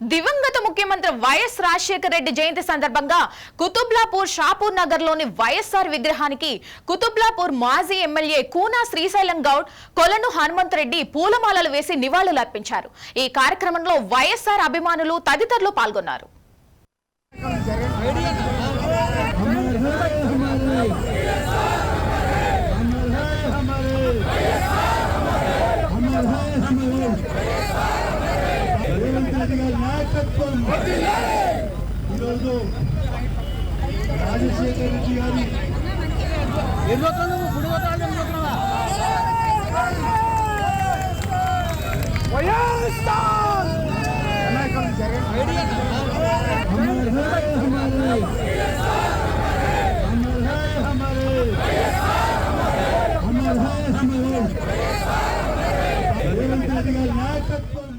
దివంగత ముఖ్యమంత్రి వైఎస్ రాజశేఖర రెడ్డి జయంతి సందర్భంగా కుతుబ్లాపూర్ షాపూర్ నగర్లోని వైఎస్ఆర్ విగ్రహానికి కుతుబ్లాపూర్ మాజీ ఎమ్మెల్యే కూనా శ్రీశైలం గౌడ్ కొలను హనుమంతరెడ్డి పూలమాలలు వేసి నివాళులు అర్పించారు ఈ కార్యక్రమంలో వైఎస్ఆర్ అభిమానులు తదితరులు పాల్గొన్నారు రేవంత్ నాయుడు గారి నాయకత్వం. ఈరోజు రాజశేఖర్ రెడ్డి గారి వైఎస్ఆర్ నాయకత్వం